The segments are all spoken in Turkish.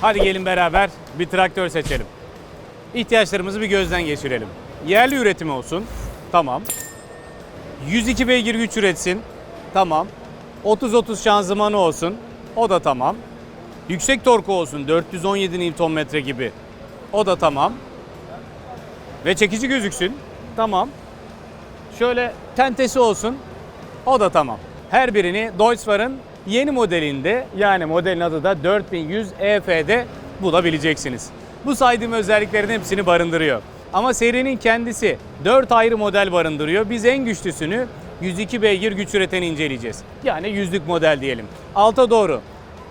Hadi gelin beraber bir traktör seçelim. İhtiyaçlarımızı bir gözden geçirelim. Yerli üretimi olsun. Tamam. 102 beygir güç üretsin. Tamam. 30-30 şanzımanı olsun. O da tamam. Yüksek torku olsun. 417 Nm gibi. O da tamam. Ve çekici gözüksün. Tamam. Şöyle tentesi olsun. O da tamam. Her birini Deutz-Fahr'ın yeni modelinde yani modelin adı da 4100 EF'de bulabileceksiniz. Bu saydığım özelliklerin hepsini barındırıyor. Ama serinin kendisi 4 ayrı model barındırıyor. Biz en güçlüsünü 102 beygir güç üreten inceleyeceğiz. Yani yüzlük model diyelim. Alta doğru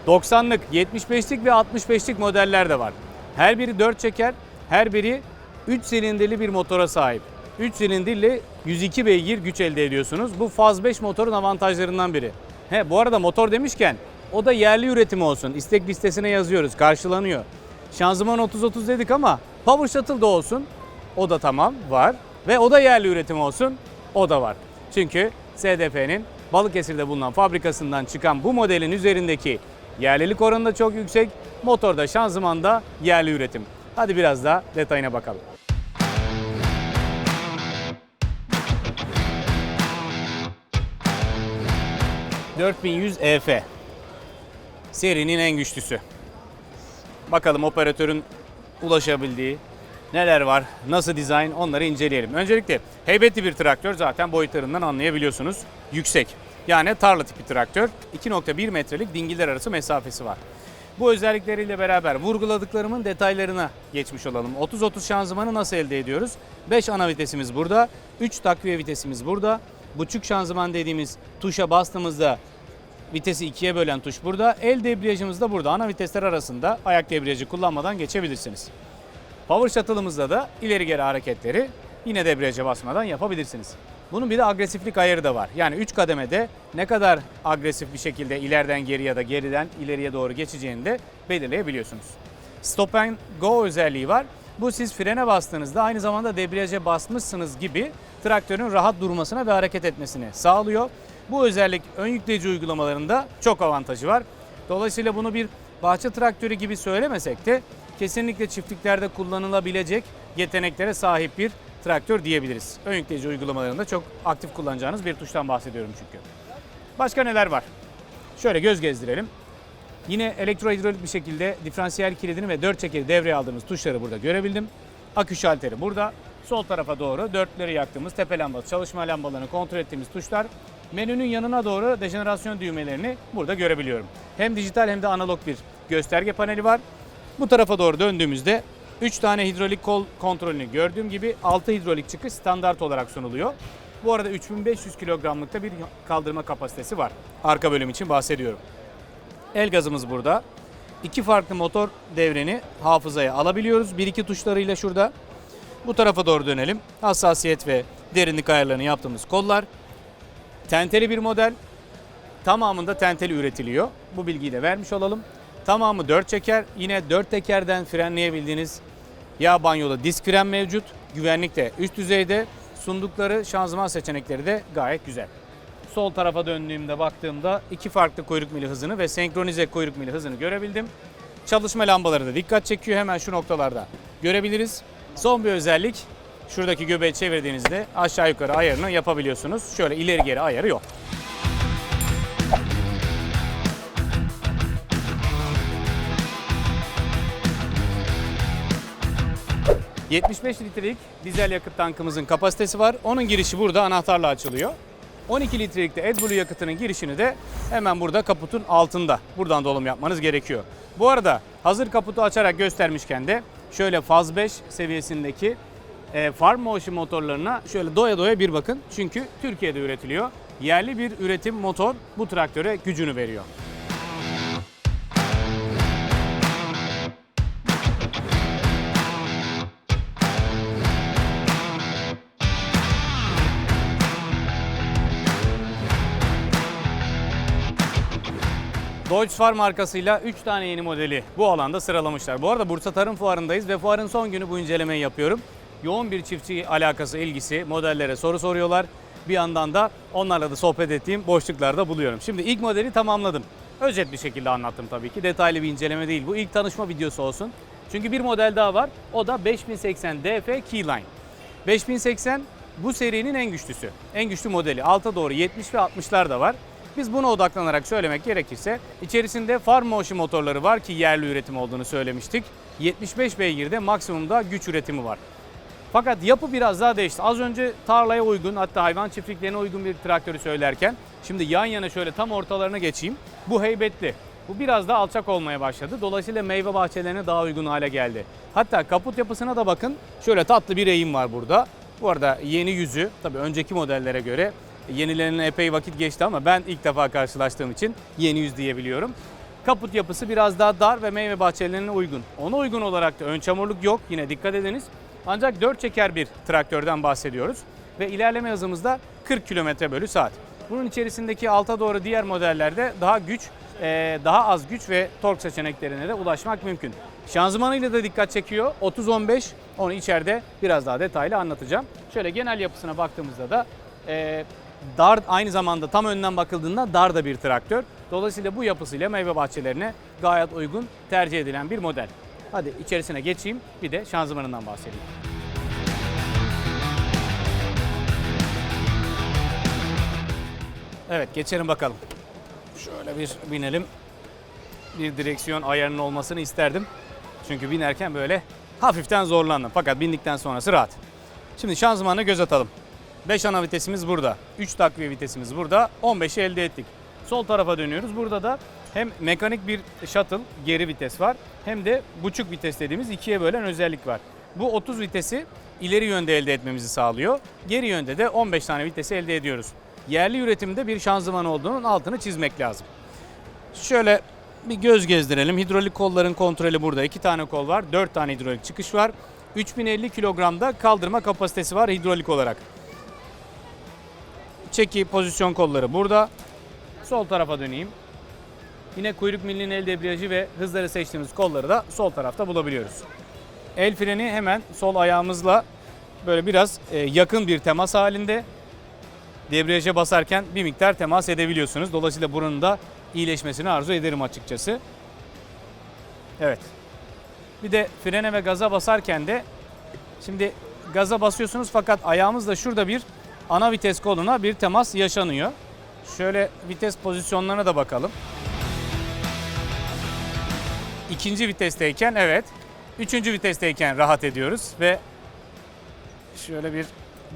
90'lık, 75'lik ve 65'lik modeller de var. Her biri 4 çeker, her biri 3 silindirli bir motora sahip. 3 silindirle 102 beygir güç elde ediyorsunuz. Bu Faz 5 motorun avantajlarından biri. He, bu arada motor demişken o da yerli üretimi olsun. İstek listesine yazıyoruz, karşılanıyor. Şanzıman 30-30 dedik ama Power Shuttle da olsun. O da tamam, var. Ve o da yerli üretim olsun. O da var. Çünkü SDP'nin Balıkesir'de bulunan fabrikasından çıkan bu modelin üzerindeki yerlilik oranı da çok yüksek. Motorda, şanzımanda yerli üretim. Hadi biraz daha detayına bakalım. ...4100 EF. Serinin en güçlüsü. Bakalım operatörün ulaşabildiği neler var, nasıl dizayn onları inceleyelim. Öncelikle heybetli bir traktör zaten boyutlarından anlayabiliyorsunuz. Yüksek. Yani tarla tipi traktör. 2.1 metrelik dingiller arası mesafesi var. Bu özellikleriyle beraber vurguladıklarımın detaylarına geçmiş olalım. 30-30 şanzımanı nasıl elde ediyoruz? 5 ana vitesimiz burada, 3 takviye vitesimiz burada. Buçuk şanzıman dediğimiz tuşa bastığımızda vitesi ikiye bölen tuş burada. El debriyajımız da burada. Ana vitesler arasında ayak debriyajı kullanmadan geçebilirsiniz. Power Shuttle'ımızda da ileri geri hareketleri yine debriyaja basmadan yapabilirsiniz. Bunun bir de agresiflik ayarı da var. Yani 3 kademede ne kadar agresif bir şekilde ileriden geri ya da geriden ileriye doğru geçeceğini de belirleyebiliyorsunuz. Stop and go özelliği var. Bu siz frene bastığınızda aynı zamanda debriyaja basmışsınız gibi traktörün rahat durmasına ve hareket etmesini sağlıyor. Bu özellik ön yükleyici uygulamalarında çok avantajı var. Dolayısıyla bunu bir bahçe traktörü gibi söylemesek de kesinlikle çiftliklerde kullanılabilecek yeteneklere sahip bir traktör diyebiliriz. Ön yükleyici uygulamalarında çok aktif kullanacağınız bir tuştan bahsediyorum çünkü. Başka neler var? Şöyle göz gezdirelim. Yine elektrohidrolik bir şekilde diferansiyel kilidini ve dört çekeri devreye aldığımız tuşları burada görebildim. Akü şalteri burada. Sol tarafa doğru dörtleri yaktığımız tepe lambası, çalışma lambalarını kontrol ettiğimiz tuşlar. Menünün yanına doğru dejenerasyon düğmelerini burada görebiliyorum. Hem dijital hem de analog bir gösterge paneli var. Bu tarafa doğru döndüğümüzde 3 tane hidrolik kol kontrolünü gördüğüm gibi 6 hidrolik çıkış standart olarak sunuluyor. Bu arada 3500 kilogramlıkta bir kaldırma kapasitesi var. Arka bölüm için bahsediyorum. El gazımız burada. İki farklı motor devreni hafızaya alabiliyoruz. Bir iki tuşlarıyla şurada. Bu tarafa doğru dönelim. Hassasiyet ve derinlik ayarlarını yaptığımız kollar. Tenteli bir model. Tamamında tenteli üretiliyor. Bu bilgiyi de vermiş olalım. Tamamı 4 çeker. Yine 4 tekerden frenleyebildiğiniz yağ banyolu disk fren mevcut. Güvenlik de üst düzeyde. Sundukları şanzıman seçenekleri de gayet güzel. Sol tarafa döndüğümde baktığımda iki farklı kuyruk mili hızını ve senkronize kuyruk mili hızını görebildim. Çalışma lambaları da dikkat çekiyor. Hemen şu noktalarda görebiliriz. Son bir özellik şuradaki göbeği çevirdiğinizde aşağı yukarı ayarını yapabiliyorsunuz. Şöyle ileri geri ayarı yok. ...75 litrelik dizel yakıt tankımızın kapasitesi var. Onun girişi burada anahtarla açılıyor. 12 litrelik de AdBlue yakıtının girişini de hemen burada kaputun altında. Buradan dolum yapmanız gerekiyor. Bu arada hazır kaputu açarak göstermişken de şöyle faz 5 seviyesindeki e, Farm Motion motorlarına şöyle doya doya bir bakın. Çünkü Türkiye'de üretiliyor. Yerli bir üretim motor bu traktöre gücünü veriyor. Deutz Fahr markasıyla 3 tane yeni modeli bu alanda sıralamışlar. Bu arada Bursa Tarım Fuarı'ndayız ve fuarın son günü bu incelemeyi yapıyorum. Yoğun bir çiftçi alakası, ilgisi, modellere soru soruyorlar. Bir yandan da onlarla da sohbet ettiğim boşluklarda buluyorum. Şimdi ilk modeli tamamladım. Özet bir şekilde anlattım tabii ki. Detaylı bir inceleme değil bu. İlk tanışma videosu olsun. Çünkü bir model daha var. O da 5080 DF Keyline. 5080 bu serinin en güçlüsü. En güçlü modeli. Alta doğru 70 ve 60'lar da var. Biz buna odaklanarak söylemek gerekirse içerisinde Farm Motion motorları var ki yerli üretim olduğunu söylemiştik. 75 beygirde maksimumda güç üretimi var. Fakat yapı biraz daha değişti. Az önce tarlaya uygun hatta hayvan çiftliklerine uygun bir traktörü söylerken şimdi yan yana şöyle tam ortalarına geçeyim. Bu heybetli. Bu biraz daha alçak olmaya başladı. Dolayısıyla meyve bahçelerine daha uygun hale geldi. Hatta kaput yapısına da bakın. Şöyle tatlı bir eğim var burada. Bu arada yeni yüzü tabii önceki modellere göre yenilerine epey vakit geçti ama ben ilk defa karşılaştığım için yeni yüz diyebiliyorum. Kaput yapısı biraz daha dar ve meyve bahçelerine uygun. Ona uygun olarak da ön çamurluk yok. Yine dikkat ediniz. Ancak 4 çeker bir traktörden bahsediyoruz. Ve ilerleme hızımız da 40 km bölü saat. Bunun içerisindeki alta doğru diğer modellerde daha güç, eee, daha az güç ve tork seçeneklerine de ulaşmak mümkün. Şanzımanıyla da dikkat çekiyor. 30-15 onu içeride biraz daha detaylı anlatacağım. Şöyle genel yapısına baktığımızda da eee, dar aynı zamanda tam önden bakıldığında dar da bir traktör. Dolayısıyla bu yapısıyla meyve bahçelerine gayet uygun tercih edilen bir model. Hadi içerisine geçeyim bir de şanzımanından bahsedeyim. Evet geçelim bakalım. Şöyle bir binelim. Bir direksiyon ayarının olmasını isterdim. Çünkü binerken böyle hafiften zorlandım. Fakat bindikten sonrası rahat. Şimdi şanzımanına göz atalım. 5 ana vitesimiz burada. 3 takviye vitesimiz burada. 15'i elde ettik. Sol tarafa dönüyoruz. Burada da hem mekanik bir shuttle geri vites var hem de buçuk vites dediğimiz ikiye bölen özellik var. Bu 30 vitesi ileri yönde elde etmemizi sağlıyor. Geri yönde de 15 tane vitesi elde ediyoruz. Yerli üretimde bir şanzıman olduğunun altını çizmek lazım. Şöyle bir göz gezdirelim. Hidrolik kolların kontrolü burada. 2 tane kol var. 4 tane hidrolik çıkış var. 3050 kilogramda kaldırma kapasitesi var hidrolik olarak. Çeki pozisyon kolları burada. Sol tarafa döneyim. Yine kuyruk milinin el debriyajı ve hızları seçtiğimiz kolları da sol tarafta bulabiliyoruz. El freni hemen sol ayağımızla böyle biraz e, yakın bir temas halinde. Debriyaja basarken bir miktar temas edebiliyorsunuz. Dolayısıyla buranın da iyileşmesini arzu ederim açıkçası. Evet. Bir de frene ve gaza basarken de şimdi gaza basıyorsunuz fakat ayağımızla şurada bir ana vites koluna bir temas yaşanıyor. Şöyle vites pozisyonlarına da bakalım. İkinci vitesteyken evet. Üçüncü vitesteyken rahat ediyoruz ve şöyle bir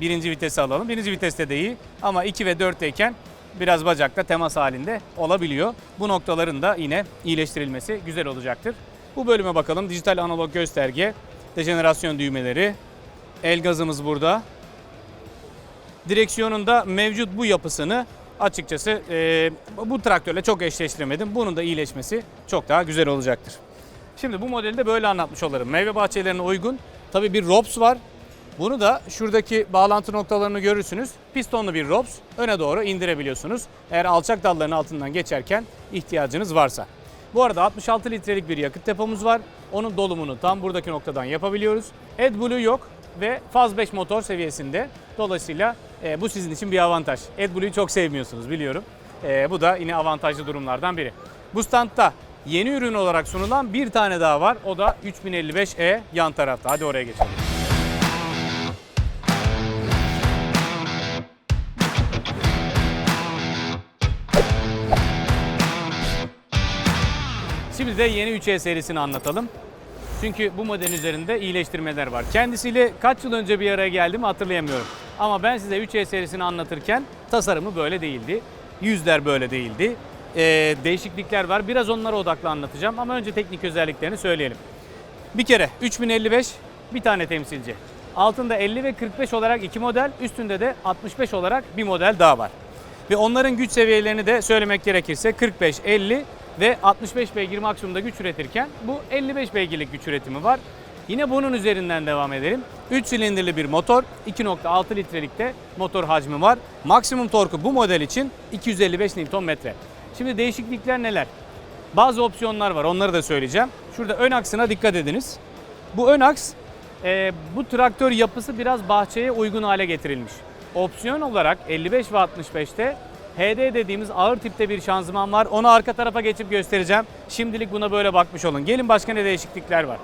birinci vitesi alalım. Birinci viteste de iyi ama 2 ve 4'teyken biraz bacakla temas halinde olabiliyor. Bu noktaların da yine iyileştirilmesi güzel olacaktır. Bu bölüme bakalım. Dijital analog gösterge, dejenerasyon düğmeleri, el gazımız burada. Direksiyonun da mevcut bu yapısını açıkçası e, bu traktörle çok eşleştiremedim. Bunun da iyileşmesi çok daha güzel olacaktır. Şimdi bu modeli de böyle anlatmış olalım. Meyve bahçelerine uygun. Tabii bir ROPS var. Bunu da şuradaki bağlantı noktalarını görürsünüz. Pistonlu bir ROPS öne doğru indirebiliyorsunuz. Eğer alçak dalların altından geçerken ihtiyacınız varsa. Bu arada 66 litrelik bir yakıt depomuz var. Onun dolumunu tam buradaki noktadan yapabiliyoruz. AdBlue yok ve faz 5 motor seviyesinde. Dolayısıyla e, bu sizin için bir avantaj. AdBlue'yu çok sevmiyorsunuz biliyorum. E, bu da yine avantajlı durumlardan biri. Bu standta yeni ürün olarak sunulan bir tane daha var. O da 3055E yan tarafta. Hadi oraya geçelim. Şimdi de yeni 3E serisini anlatalım. Çünkü bu model üzerinde iyileştirmeler var. Kendisiyle kaç yıl önce bir araya geldim hatırlayamıyorum. Ama ben size 3E serisini anlatırken tasarımı böyle değildi. Yüzler böyle değildi. Ee, değişiklikler var. Biraz onlara odaklı anlatacağım ama önce teknik özelliklerini söyleyelim. Bir kere 3055 bir tane temsilci. Altında 50 ve 45 olarak iki model, üstünde de 65 olarak bir model daha var. Ve onların güç seviyelerini de söylemek gerekirse 45, 50 ve 65 beygir maksimumda güç üretirken bu 55 beygirlik güç üretimi var. Yine bunun üzerinden devam edelim. 3 silindirli bir motor, 2.6 litrelikte motor hacmi var. Maksimum torku bu model için 255 Nm. Şimdi değişiklikler neler? Bazı opsiyonlar var onları da söyleyeceğim. Şurada ön aksına dikkat ediniz. Bu ön aks e, bu traktör yapısı biraz bahçeye uygun hale getirilmiş. Opsiyon olarak 55 ve 65'te HD dediğimiz ağır tipte bir şanzıman var. Onu arka tarafa geçip göstereceğim. Şimdilik buna böyle bakmış olun. Gelin başka ne değişiklikler var.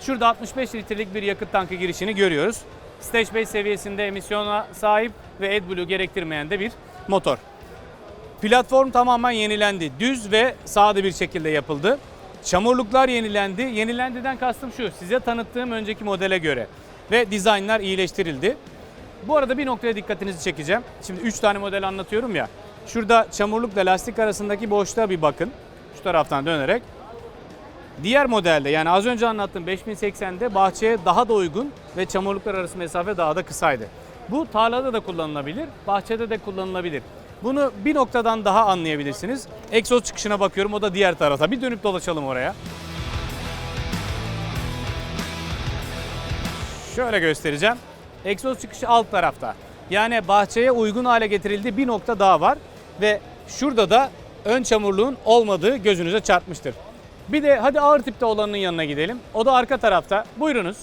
Şurada 65 litrelik bir yakıt tankı girişini görüyoruz. Stage 5 seviyesinde emisyona sahip ve AdBlue gerektirmeyen de bir motor. Platform tamamen yenilendi. Düz ve sade bir şekilde yapıldı. Çamurluklar yenilendi. Yenilendiden kastım şu. Size tanıttığım önceki modele göre. Ve dizaynlar iyileştirildi. Bu arada bir noktaya dikkatinizi çekeceğim. Şimdi 3 tane model anlatıyorum ya. Şurada çamurlukla lastik arasındaki boşluğa bir bakın. Şu taraftan dönerek. Diğer modelde yani az önce anlattığım 5080'de bahçeye daha da uygun ve çamurluklar arası mesafe daha da kısaydı. Bu tarlada da kullanılabilir, bahçede de kullanılabilir. Bunu bir noktadan daha anlayabilirsiniz. Egzoz çıkışına bakıyorum o da diğer tarafta. Bir dönüp dolaşalım oraya. Şöyle göstereceğim. Egzoz çıkışı alt tarafta. Yani bahçeye uygun hale getirildiği bir nokta daha var. Ve şurada da ön çamurluğun olmadığı gözünüze çarpmıştır. Bir de hadi ağır tipte olanın yanına gidelim. O da arka tarafta. Buyurunuz.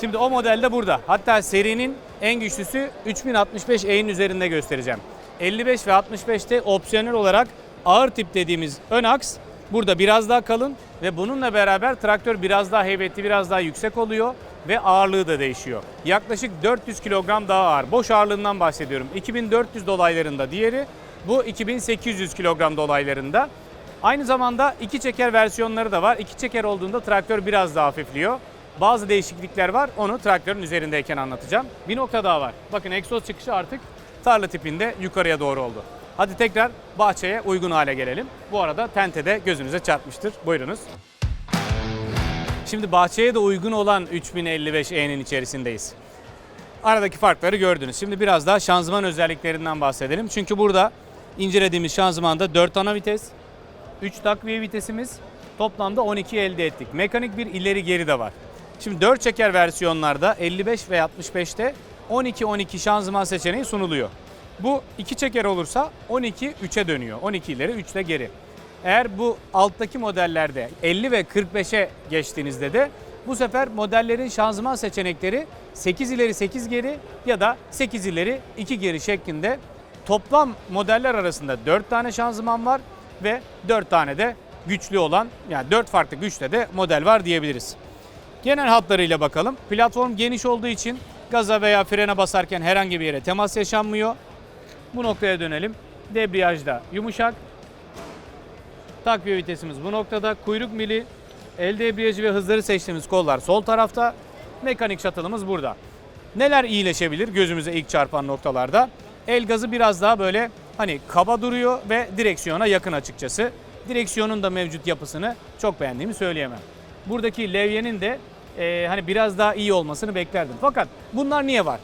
Şimdi o model de burada. Hatta serinin en güçlüsü 3065E'nin üzerinde göstereceğim. 55 ve 65'te opsiyonel olarak ağır tip dediğimiz ön aks burada biraz daha kalın ve bununla beraber traktör biraz daha heybetli, biraz daha yüksek oluyor ve ağırlığı da değişiyor. Yaklaşık 400 kilogram daha ağır. Boş ağırlığından bahsediyorum. 2400 dolaylarında diğeri, bu 2800 kilogram dolaylarında. Aynı zamanda iki çeker versiyonları da var. İki çeker olduğunda traktör biraz daha hafifliyor. Bazı değişiklikler var. Onu traktörün üzerindeyken anlatacağım. Bir nokta daha var. Bakın egzoz çıkışı artık tarla tipinde yukarıya doğru oldu. Hadi tekrar bahçeye uygun hale gelelim. Bu arada tente de gözünüze çarpmıştır. Buyurunuz. Şimdi bahçeye de uygun olan 3055E'nin içerisindeyiz. Aradaki farkları gördünüz. Şimdi biraz daha şanzıman özelliklerinden bahsedelim. Çünkü burada incelediğimiz şanzımanda 4 ana vites, 3 takviye vitesimiz, toplamda 12 elde ettik. Mekanik bir ileri geri de var. Şimdi 4 çeker versiyonlarda 55 ve 65'te 12-12 şanzıman seçeneği sunuluyor. Bu 2 çeker olursa 12 3'e dönüyor. 12 ileri 3 de geri. Eğer bu alttaki modellerde 50 ve 45'e geçtiğinizde de bu sefer modellerin şanzıman seçenekleri 8 ileri 8 geri ya da 8 ileri 2 geri şeklinde toplam modeller arasında 4 tane şanzıman var ve 4 tane de güçlü olan yani 4 farklı güçte de model var diyebiliriz. Genel hatlarıyla bakalım. Platform geniş olduğu için gaza veya frene basarken herhangi bir yere temas yaşanmıyor. Bu noktaya dönelim. Debriyajda yumuşak. Takviye vitesimiz bu noktada. Kuyruk mili, el debriyajı ve hızları seçtiğimiz kollar sol tarafta. Mekanik şatılımız burada. Neler iyileşebilir gözümüze ilk çarpan noktalarda? El gazı biraz daha böyle hani kaba duruyor ve direksiyona yakın açıkçası. Direksiyonun da mevcut yapısını çok beğendiğimi söyleyemem. Buradaki levyenin de e, hani biraz daha iyi olmasını beklerdim. Fakat bunlar niye var?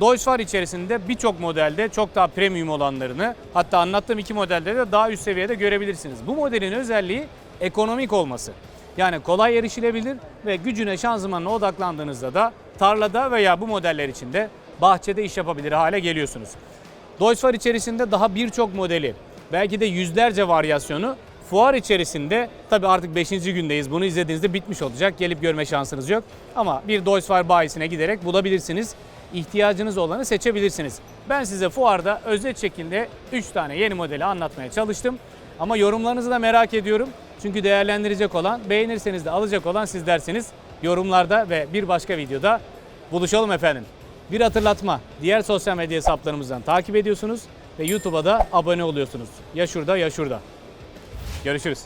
Deutz var içerisinde birçok modelde çok daha premium olanlarını hatta anlattığım iki modelde de daha üst seviyede görebilirsiniz. Bu modelin özelliği ekonomik olması. Yani kolay erişilebilir ve gücüne şanzımanına odaklandığınızda da tarlada veya bu modeller içinde bahçede iş yapabilir hale geliyorsunuz. Deutz var içerisinde daha birçok modeli belki de yüzlerce varyasyonu fuar içerisinde tabi artık 5. gündeyiz. Bunu izlediğinizde bitmiş olacak. Gelip görme şansınız yok. Ama bir Deutz var bayisine giderek bulabilirsiniz. İhtiyacınız olanı seçebilirsiniz. Ben size fuarda özet şekilde 3 tane yeni modeli anlatmaya çalıştım. Ama yorumlarınızı da merak ediyorum. Çünkü değerlendirecek olan, beğenirseniz de alacak olan siz dersiniz. Yorumlarda ve bir başka videoda buluşalım efendim. Bir hatırlatma, diğer sosyal medya hesaplarımızdan takip ediyorsunuz ve YouTube'a da abone oluyorsunuz. Ya şurada ya şurada. Görüşürüz.